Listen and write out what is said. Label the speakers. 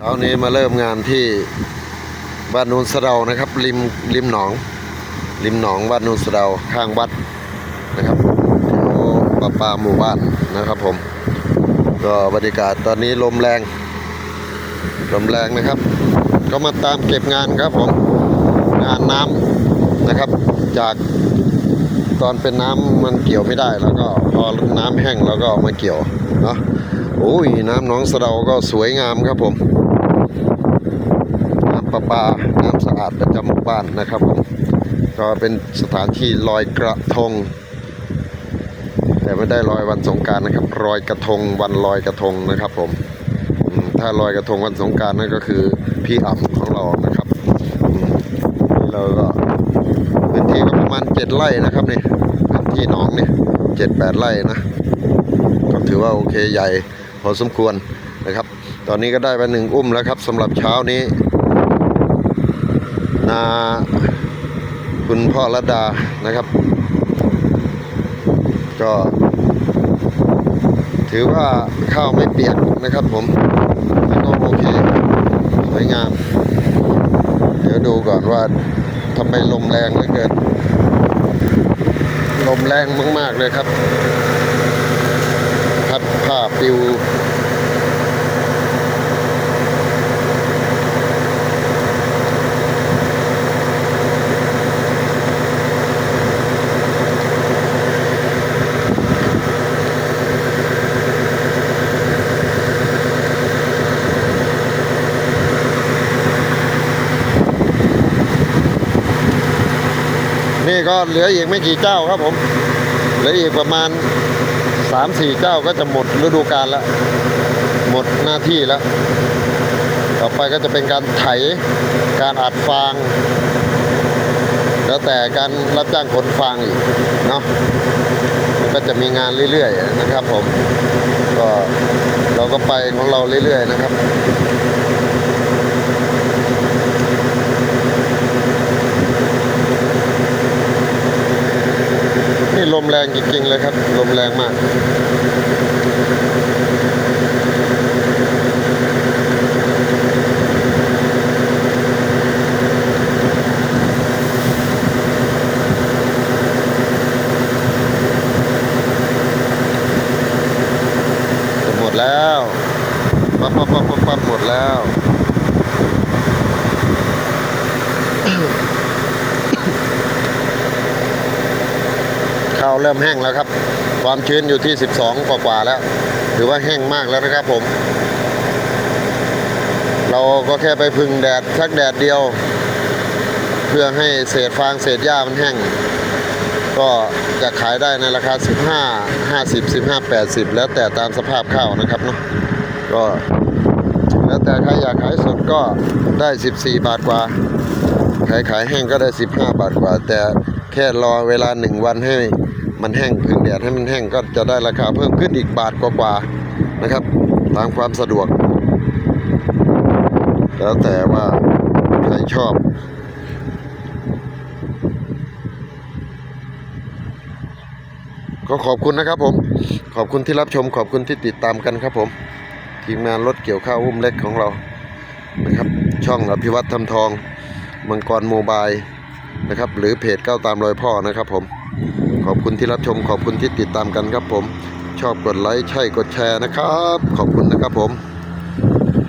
Speaker 1: เช้านี้มาเริ่มงานที่บ้านนูนสะเดานะครับ ริมริมหนอง ริมหนองบ้านนูนสะเดาข้างวัดนะครับแถวปะปาหมู่บ้านนะครับผม ก็บรรยากาศตอนนี้ลมแรง ลมแรงนะครับ ก็มาตามเก็บงานครับผมงานน้ำนะครับ จากตอนเป็นน้ำมันเกี่ยวไม่ได้แล้วก็พอน้ำแห้งแล้วก็มาเกี่ยวเนาะ โอ้ยน้ำหนองสะเดาก็สวยงามครับผมน้ำประปาน้ำสะอาดประจำหมู่บ้านนะครับผมก็เป็นสถานที่ลอยกระทง แต่ไม่ได้ลอยวันสงการนะครับลอยกระทงวันลอยกระทงนะครับผมถ้าลอยกระทงวันสงการนั่นก็คือพี่อ่ำของเรานะครับอืมเราก็พื้นที่ก็ประมาณเจ็ดไร่นะครับนี่พื้นที่หนองเนี่ยเจ็ดแปดไร่นะก็ถือว่าโอเคใหญ่ พอสมควรนะครับ ตอนนี้ก็ได้ไปหนึ่งอุ้มแล้วครับสำหรับเช้านี้ นาคุณพ่อรัดานะครับ ก็ ถือว่าข้าวไม่เปียกนะครับผมแล้วก็โอเคสวยงาม เดี๋ยวดูก่อนว่าทำไมลมแรงเหลือเกินลมแรงมาก ๆ เลยครับ พัดผ้าปิวนี่ก็เหลืออีกไม่กี่เจ้าครับผม เหลืออีกประมาณ สามสี่เจ้าก็จะหมดฤดูกาลแล้ว หมดหน้าที่แล้ว ต่อไปก็จะเป็นการไถ การอัดฟาง แล้วแต่การรับจ้างขนฟางอีกเนาะมันก็จะมีงานเรื่อยๆนะครับผม ก็เราก็ไปของเราเรื่อยๆนะครับ นี่ลมแรงจริงๆเลยครับ ลมแรงมาก หมดแล้วปั๊บปั๊บปั๊บปั๊บปั๊บหมดแล้ว ข้าวเริ่มแห้งแล้วครับ ความชื้นอยู่ที่ 12 กว่าๆแล้ว ถือว่าแห้งมากแล้วนะครับผม เราก็แค่ไปพึ่งแดดสักแดดเดียว เพื่อให้เศษฟางเศษหญ้ามันแห้ง ก็จะขายได้ในราคา 15 50 15 80 แล้วแต่ตามสภาพข้าวนะครับเนาะก็แล้วแต่ใครอยากขายสดก็ได้ 14 บาทกว่า ขายขายแห้งก็ได้ 15 บาทกว่า แต่ ค่รอเวลาหนึ่งวันให้มันแห้งพึ่งแดดให้มันแห้งก็จะได้ราคาเพิ่มขึ้นอีกบาทกว่าๆนะครับ ตามความสะดวก แล้วแต่ว่าใครชอบก็ขอบคุณนะครับผม ขอบคุณที่รับชม ขอบคุณที่ติดตามกันครับผม ทีมงานรถเกี่ยวข้าวอุ้มเล็กของเรานะครับ ช่องอภิวัตรทำทอง มังกรโมบาย นะครับ หรือเพจก้าวตามรอยพ่อนะครับผมขอบคุณที่รับชม ขอบคุณที่ติดตามกันครับผม ชอบกดไลค์ใช่กดแชร์นะครับ ขอบคุณนะครับผม